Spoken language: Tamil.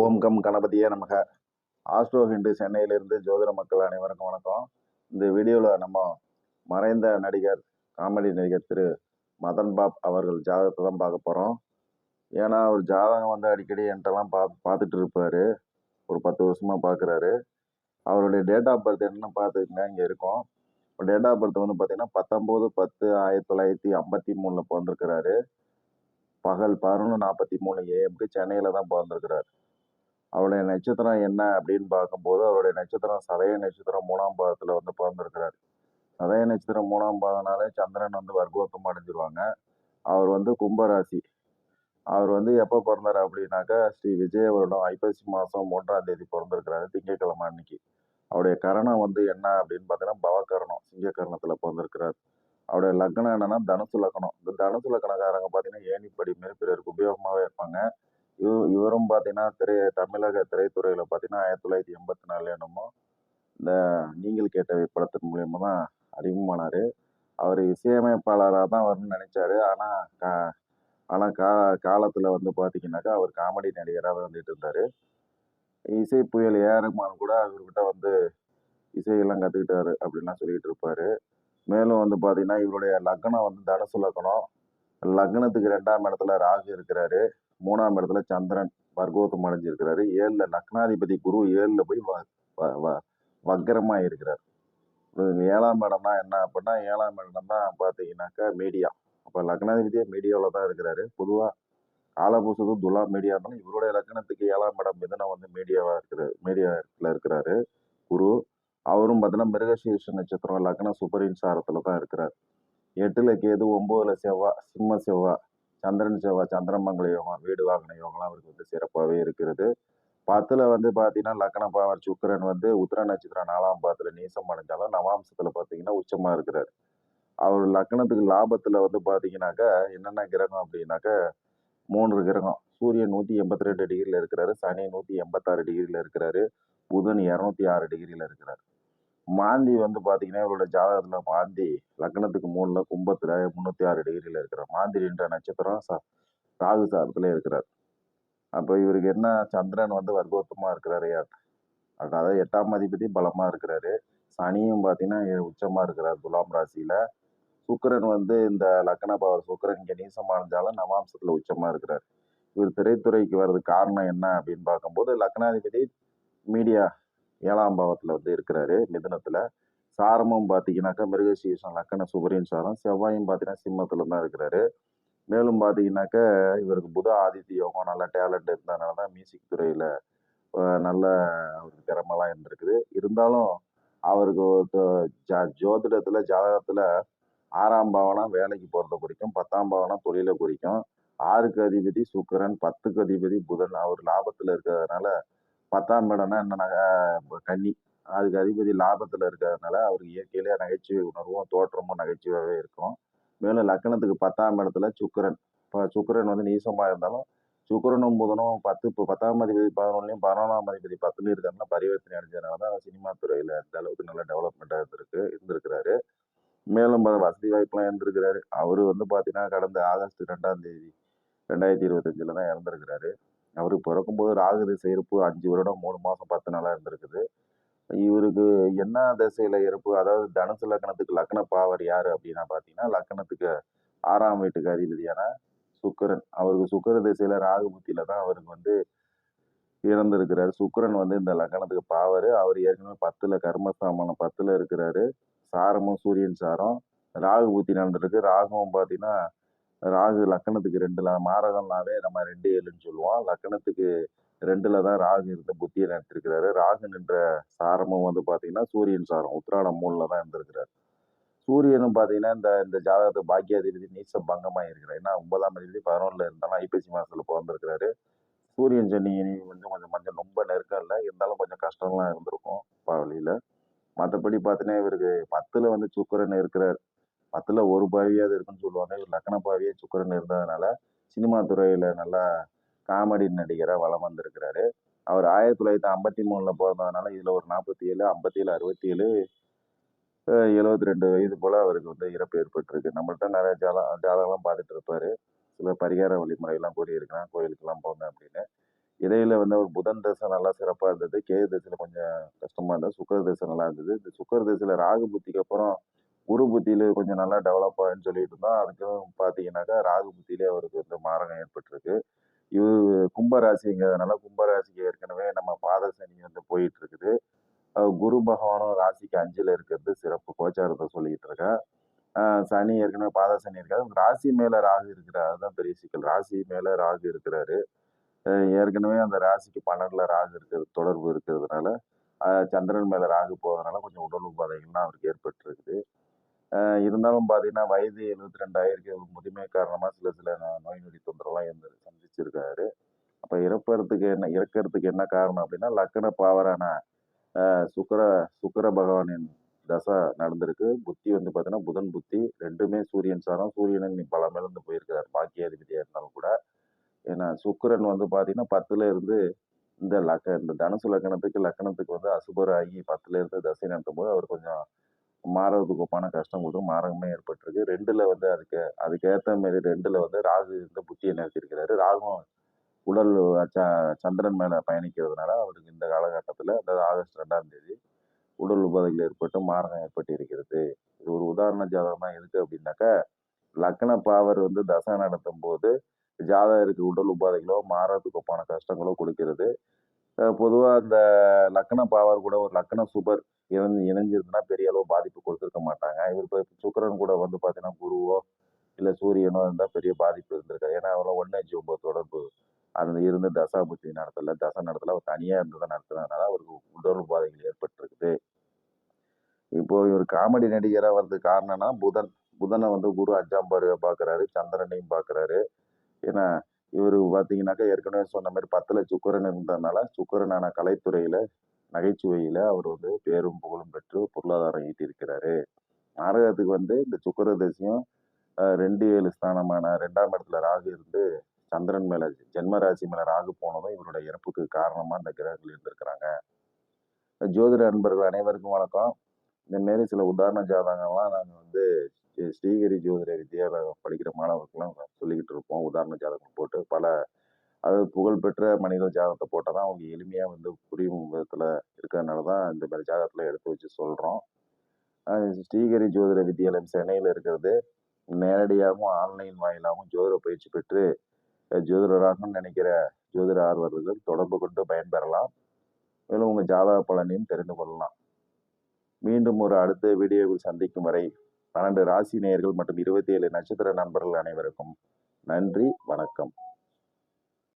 ஓம் கம் கணபதியே நமக. ஆஸ்ட்ரோ ஹிண்டு சென்னையிலிருந்து ஜோதிட மக்கள் அனைவருக்கும் வணக்கம். இந்த வீடியோவில் நம்ம மறைந்த நடிகர் காமெடி நடிகர் திரு மதன் பாப் அவர்கள் ஜாதகத்தை தான் பார்க்க போகிறோம் ஏன்னா அவர் ஜாதகம் வந்து அடிக்கடி என்கிட்டலாம் பா பார்த்துட்டு இருப்பார். ஒரு பத்து வருஷமாக பார்க்குறாரு. அவருடைய டேட் ஆஃப் பர்த் என்னன்னு பார்த்துக்கங்க இங்கே இருக்கும். டேட் ஆஃப் பர்த் வந்து பார்த்தீங்கன்னா பத்தொம்போது பத்து ஆயிரத்தி தொள்ளாயிரத்தி ஐம்பத்தி மூணில் பிறந்திருக்கிறாரு. பகல் பதினொன்று நாற்பத்தி மூணு ஏஎம்க்கு சென்னையில் தான் பிறந்திருக்கிறாரு. அவருடைய நட்சத்திரம் என்ன அப்படின்னு பார்க்கும்போது அவருடைய நட்சத்திரம் சதய நட்சத்திரம் மூணாம் பாதத்தில் வந்து பிறந்திருக்கிறார். சதய நட்சத்திரம் மூணாம் பாதனாலே சந்திரன் வந்து வர்க்கோத்தம் அடைஞ்சிருவாங்க. அவர் வந்து கும்பராசி. அவர் வந்து எப்போ பிறந்தார் அப்படின்னாக்கா ஸ்ரீ விஜய வருடம் ஐப்பசி மாதம் மூன்றாம் தேதி பிறந்திருக்கிறாரு திங்கட்கிழமை அன்னைக்கு. அவருடைய கரணம் வந்து என்ன அப்படின்னு பார்த்தீங்கன்னா பவகரணம் சிங்கக்கரணத்தில் பிறந்திருக்கிறார். அவருடைய லக்னம் என்னன்னா தனுசு லக்னம். இந்த தனுசு லக்னக்காரங்க பார்த்தீங்கன்னா ஏணிப்படி மாரி பிறருக்கு உபயோகமாகவே இருப்பாங்க. இவ இவரும் பார்த்தீங்கன்னா திரை தமிழக திரைத்துறையில் பார்த்தீங்கன்னா ஆயிரத்தி தொள்ளாயிரத்தி எண்பத்தி நாலு என்னமோ இந்த நீங்கள் கேட்ட படத்தின் மூலியமாக தான் அறிமுகமானார். அவர் இசையமைப்பாளராக தான் வரணும்னு நினச்சாரு. ஆனால் கா ஆனால் கா காலத்தில் வந்து பார்த்தீங்கன்னாக்கா அவர் காமெடி நடிகராக வந்துட்டு இருந்தார். இசை புயல் ஏஆர் கூட அவர்கிட்ட வந்து இசையெல்லாம் கற்றுக்கிட்டாரு அப்படின்லாம் சொல்லிட்டு இருப்பார். மேலும் வந்து பார்த்தீங்கன்னா இவருடைய லக்னம் வந்து தனுசு லக்னம். லக்னத்துக்கு ரெண்டாம் இடத்துல ராகு இருக்கிறாரு. மூணாம் இடத்துல சந்திரன் வர்க்கோத்தம் அடைஞ்சிருக்கிறாரு. ஏழுல லக்னாதிபதி குரு ஏழுல போய் வ- வ- வ- வக்கரமா இருக்கிறார். ஏழாம் இடம்னா என்ன அப்படின்னா ஏழாம் இடம் தான் பார்த்தீங்கன்னாக்கா மீடியா. அப்போ லக்னாதிபதியே மீடியாவில் தான் இருக்கிறாரு. பொதுவாக காலபூசது துலா மீடியா இருந்தாலும் இவருடைய லக்னத்துக்கு ஏழாம் இடம் மிதனம் வந்து மீடியாவாக இருக்கிற மீடியாவில் இருக்கிறாரு குரு. அவரும் பார்த்தீங்கன்னா மிருகசீர்ஷ நட்சத்திரம் லக்ன சுப்பரின் சாரத்தில் தான் இருக்கிறார். எட்டுல கேது ஒம்போதில் செவ்வாய் சிம்ம செவ்வாய் சந்திரன் செவ்வாய் சந்திரமங்கல யோகம் வீடு வாங்கின யோகம்லாம் அவருக்கு வந்து சிறப்பாகவே இருக்கிறது. பத்துல வந்து பார்த்தீங்கன்னா லக்ன பாவர் சுக்கரன் வந்து உத்திர நட்சத்திரம் நாலாம் பாதத்துல நீசம் அடைஞ்சாலும் நவாம்சத்தில் பார்த்தீங்கன்னா உச்சமாக இருக்கிறார். அவர் லக்னத்துக்கு லாபத்தில் வந்து பார்த்தீங்கன்னாக்கா என்னென்ன கிரகம் அப்படின்னாக்கா மூன்று கிரகம். சூரியன் நூற்றி எண்பத்தி ரெண்டு டிகிரியில் இருக்கிறாரு. சனி நூற்றி எண்பத்தாறு டிகிரியில் இருக்கிறாரு. புதன் இரநூத்தி ஆறு டிகிரியில் இருக்கிறார். மாந்தி வந்து பாத்தீங்கன்னா இவரோட ஜாதகத்துல மாந்தி லக்னத்துக்கு மூணுல கும்பத்துல முன்னூத்தி ஆறு டிகிரியில் இருக்கிறார். மாந்தி என்ற நட்சத்திரம் சா ராகு சாரத்துல இருக்கிறார். அப்போ இவருக்கு என்ன சந்திரன் வந்து வர்க்கோத்தமா இருக்கிறாரு அதாவது எட்டாம் அதிபதி பலமா இருக்கிறாரு. சனியும் பாத்தீங்கன்னா உச்சமாக உச்சமா இருக்கிறார் துலாம் ராசியில. சுக்கரன் வந்து இந்த லக்ன பவர் சுக்கரன் இங்க நீசமா இருந்தாலும் நவாம்சத்துல உச்சமா இருக்கிறார். இவர் திரைத்துறைக்கு வர்றதுக்கு காரணம் என்ன அப்படின்னு பார்க்கும்போது லக்னாதிபதி மீடியா ஏழாம் பாவத்தில் வந்து இருக்கிறாரு. மிதனத்தில் சாரமும் பார்த்தீங்கன்னாக்கா மிருகசீசம் லக்கண சுபரின் சாரம் செவ்வாயும் பார்த்தீங்கன்னா சிம்மத்தில் தான் இருக்கிறாரு. மேலும் பார்த்தீங்கன்னாக்கா இவருக்கு புத ஆதித்ய யோகம் நல்ல டேலண்ட் இருந்ததுனால தான் மியூசிக் துறையில் நல்ல அவருக்கு திறமெல்லாம் இருந்திருக்குது. இருந்தாலும் அவருக்கு ஜா- ஜோதிடத்தில் ஜாதகத்தில் ஆறாம் பாவனம் வேலைக்கு போகிறத குறிக்கும் பத்தாம் பாவனம் தொழிலை குறிக்கும். ஆறுக்கு அதிபதி சுக்கரன் பத்துக்கு அதிபதி புதன் அவர் லாபத்தில் இருக்கிறதுனால பத்தாம் இடம்னா என்னன்னாக்கா கன்னி. அதுக்கு அதிபதி லாபத்தில் இருக்கிறதுனால அவருக்கு இயற்கையிலேயே நகைச்சுவை உணர்வும் தோற்றமும் நகைச்சுவையாகவே இருக்கும். மேலும் லக்கணத்துக்கு பத்தாம் இடத்துல சுக்கிரன். இப்போ சுக்கிரன் வந்து நீசமாக இருந்தாலும் சுக்கரனும் புதனும் பத்து இப்போ பத்தாம் அதிபதி பதினொன்றுலையும் பதினொன்றாம் அதிபதி பத்துலையும் இருக்கிறதுனால பரிவர்த்தனை அடைஞ்சதுனால தான் சினிமா துறையில் இந்த அளவுக்கு நல்ல டெவலப்மெண்ட்டாக இருந்திருக்கு இருந்திருக்கிறாரு. மேலும் வசதி வாய்ப்புலாம் இருந்திருக்கிறாரு. அவர் வந்து பார்த்தீங்கன்னா கடந்த ஆகஸ்ட் ரெண்டாம் தேதி ரெண்டாயிரத்தி இருபத்தஞ்சில் தான் இறந்துருக்கிறாரு. அவர் பிறக்கும்போது ராகு திசை அஞ்சு வருடம் மூணு மாதம் பத்து நாளாக இருந்திருக்குது. இவருக்கு என்ன திசையில் இருப்பு அதாவது தனுசு லக்னத்துக்கு லக்ன பாவர் யார் அப்படின்னா பார்த்தீங்கன்னா லக்னத்துக்கு ஆறாம் வீட்டுக்கு அதிபதியான சுக்கிரன். அவருக்கு சுக்கிர திசையில் ராகு தான் அவருக்கு வந்து இறந்திருக்கிறாரு. சுக்கரன் வந்து இந்த லக்னத்துக்கு பாவர். அவர் ஏற்கனவே பத்தில் கர்மஸ்தாமானம் பத்தில் இருக்கிறாரு. சாரமும் சூரியன் சாரம். ராகு புத்தி நடந்திருக்கு. ராகுவும் பார்த்தீங்கன்னா ராகு லக்கணத்துக்கு ரெண்டுல மாரகம்னாவே நம்ம ரெண்டு ஏழுன்னு சொல்லுவோம். லக்கணத்துக்கு ரெண்டுல தான் ராகு இருந்த புத்தியை நடத்திருக்கிறாரு. ராகு நின்ற சாரமும் வந்து பார்த்தீங்கன்னா சூரியன் சாரம் உத்திராடம் மூணுல தான் இருந்திருக்கிறார். சூரியனும் பார்த்தீங்கன்னா இந்த இந்த ஜாதகத்து பாக்கியாதிபதி நீச பங்கமாக இருக்கிறார் ஏன்னா ஒன்பதாம் தேதி பதினொன்றில் இருந்தாலும் ஐப்பசி மாதத்தில் பிறந்திருக்கிறாரு. சூரியன் சனி கொஞ்சம் கொஞ்சம் கொஞ்சம் ரொம்ப நெருக்கம் இல்லை. இருந்தாலும் கொஞ்சம் கஷ்டம்லாம் இருந்திருக்கும். பாவலியில் மற்றபடி பார்த்தீங்கன்னா இவருக்கு பத்தில் வந்து சுக்கரன் இருக்கிறார். பத்துல ஒரு பாவியாவது இருக்குன்னு சொல்லுவாங்க இவர் லக்கண பாவியே சுக்கரன் இருந்ததுனால சினிமா துறையில நல்லா காமெடி நடிகராக வலம் வந்திருக்கிறாரு அவர் ஆயிரத்தி தொள்ளாயிரத்தி ஐம்பத்தி மூணுல பிறந்ததுனால இதுல ஒரு நாற்பத்தி ஏழு ஐம்பத்தி ஏழு அறுபத்தி ஏழு எழுபத்தி ரெண்டு வயது போல அவருக்கு வந்து இறப்பு ஏற்பட்டிருக்கு நம்மள்ட்ட நிறைய ஜாலம் ஜாதகம்லாம் பார்த்துட்டு இருப்பாரு சில பரிகார வழிமுறையெல்லாம் கூறியிருக்கிறான் கோயிலுக்கெல்லாம் போங்க அப்படின்னு இடையில வந்து அவர் புதன் தசை நல்லா சிறப்பாக இருந்தது. கேது தசையில் கொஞ்சம் கஷ்டமாக இருந்தது. சுக்கர தசை நல்லா இருந்தது. இந்த சுக்கர தசையில் ராகு புத்திக்கு அப்புறம் குரு புத்தியில கொஞ்சம் நல்லா டெவலப் ஆகுன்னு சொல்லிட்டு இருந்தோம். அதுக்கும் பார்த்தீங்கன்னாக்கா, ராகு புத்தியிலே அவருக்கு வந்து மாரகம் ஏற்பட்டிருக்கு. இது கும்பராசிங்கிறதுனால கும்பராசிக்கு ஏற்கனவே நம்ம பாத சனி வந்து போயிட்டு இருக்குது. குரு பகவானும் ராசிக்கு அஞ்சில் இருக்கிறது சிறப்பு கோச்சாரத்தை சொல்லிக்கிட்டு இருக்கேன். சனி ஏற்கனவே பாத சனி ராசி மேலே ராகு இருக்கிறார். அதுதான் பெரிய சிக்கல். ராசி மேலே ராகு இருக்கிறாரு. ஏற்கனவே அந்த ராசிக்கு 12ல ராகு இருக்கிறது தொடர்பு இருக்கிறதுனால, சந்திரன் மேலே ராகு போகிறதுனால கொஞ்சம் உடல் உபாதைகள்லாம் அவருக்கு ஏற்பட்டிருக்குது. இருந்தாலும் பார்த்தீங்கன்னா, வயது 72 ஆயிருக்கு. முதுமை காரணமாக சில சில நோய் நொடி தொந்தரவுலாம் இருந்து சந்திச்சிருக்காரு. அப்போ இறப்பறதுக்கு என்ன இறக்கறதுக்கு என்ன காரணம் அப்படின்னா லக்கண பாவரான சுக்கர சுக்கிர சுக்கிர பகவானின் தசை நடந்திருக்கு. புத்தி வந்து பார்த்தீங்கன்னா, புதன் புத்தி ரெண்டுமே சூரியன் சாரம். சூரியனும் பலம் இழந்து போயிருக்கிறார். பாக்கியாதிபதியா இருந்தாலும் கூட. ஏன்னா சுக்கிரன் வந்து பார்த்தீங்கன்னா, 10ல இருந்து இந்த லக்க இந்த தனுசு லக்கணத்துக்கு லக்கணத்துக்கு வந்து அசுபராகி 10ல இருந்து தசை நடத்தும்போது, அவர் கொஞ்சம் மாரகத்துக்கு ஒப்பான கஷ்டம் கொடுத்து மாரகமே ஏற்பட்டிருக்கு. ரெண்டில் வந்து அதுக்கு அதுக்கேற்ற மாரி ரெண்டில் வந்து ராகு இந்த புத்தியை நிறுத்தியிருக்கிறாரு. ராகும் உடல் ச சந்திரன் மேல பயணிக்கிறதுனால, அவருக்கு இந்த காலகட்டத்தில் அதாவது ஆகஸ்ட் ரெண்டாம் தேதி உடல் உபாதைகள் ஏற்பட்டு மாரகம் ஏற்பட்டிருக்கிறது. இது ஒரு உதாரண ஜாதகம் தான். அப்படின்னாக்கா லக்ன பாவர் வந்து தசை நடத்தும்போது, ஜாதகருக்கு உடல் உபாதைகளோ, மாரகத்துக்கு ஒப்பான கஷ்டங்களோ கொடுக்கிறது பொதுவாக அந்த லக்கண லக்ன பாவர் கூட ஒரு லக்ன சுபர் இணைந்து இணைஞ்சிருந்தா பெரிய அளவு பாதிப்பு கொடுத்துருக்க மாட்டாங்க. இவர் இப்போ சுக்கரன் கூட வந்து பார்த்தீங்கன்னா, குருவோ, இல்லை சூரியனோ இருந்தால் பெரிய பாதிப்பு இருந்திருக்காரு ஏன்னா, அவர்லாம் 1:9 தொடர்பு அந்த இருந்து தசா புத்தி நடத்தல. தசை நடத்தல. அவர் தனியாக இருந்ததை நடத்துனதுனால, அவருக்கு உடல் உபாதைகள் ஏற்பட்டிருக்குது. இப்போ இவர் காமெடி நடிகராக வர்றதுக்கு காரணம்னா புதன். புதனை வந்து குரு 5ஆம் பார்வையா பார்க்குறாரு. சந்திரனையும் பார்க்குறாரு. ஏன்னா, இவர் பார்த்தீங்கன்னாக்கா, ஏற்கனவே சொன்ன மாதிரி பத்தில் சுக்கரன் இருந்ததுனால, சுக்கரனான கலைத்துறையில் நகைச்சுவையில் அவர் வந்து பேரும் புகழும் பெற்று பொருளாதாரம் ஈட்டியிருக்கிறாரு. நாடகத்துக்கு வந்து இந்த சுக்கர தசையும், ரெண்டு ஏழு ஸ்தானமான ரெண்டாம் இடத்துல ராகு இருந்து, சந்திரன் மேலே ஜென்மராசி மேலே ராகு போனதும் இவருடைய இறப்புக்கு காரணமாக இந்த கிரகங்கள் இருந்திருக்கிறாங்க. ஜோதிட நண்பர்கள் அனைவருக்கும் வணக்கம். இந்த மாரி சில உதாரண ஜாதகங்கள்லாம் நாங்கள் வந்து ஸ்ரீகரி ஜோதிட வித்யால படிக்கிற மாணவர்கள்லாம் சொல்லிக்கிட்டு இருப்போம். உதாரண ஜாதகம் போட்டு பல அதாவது புகழ்பெற்ற மனிதர் ஜாதகத்தை போட்டால் தான் அவங்க எளிமையாக வந்து புரியும் விதத்தில் இருக்கிறதுனால தான் இந்த மாதிரி ஜாதகத்தில் எடுத்து வச்சு சொல்கிறோம் ஸ்ரீகரி ஸ்ரீகிரி ஜோதிட வித்யாலயம் சென்னையில் இருக்கிறது. நேரடியாகவும், ஆன்லைன் வாயிலாகவும் ஜோதிட பயிற்சி பெற்று, அ ஜோதிடராகணும்னு ஜோதிட ஆர்வலர்கள் தொடர்பு கொண்டு பயன்பெறலாம். மேலும் உங்கள் ஜாதக பலனையும் தெரிந்து கொள்ளலாம். மீண்டும் ஒரு அடுத்த வீடியோவில் சந்திக்கும் வரை, 12 ராசி நேயர்கள் மற்றும் 27 நட்சத்திர நண்பர்கள் அனைவருக்கும் நன்றி, வணக்கம்.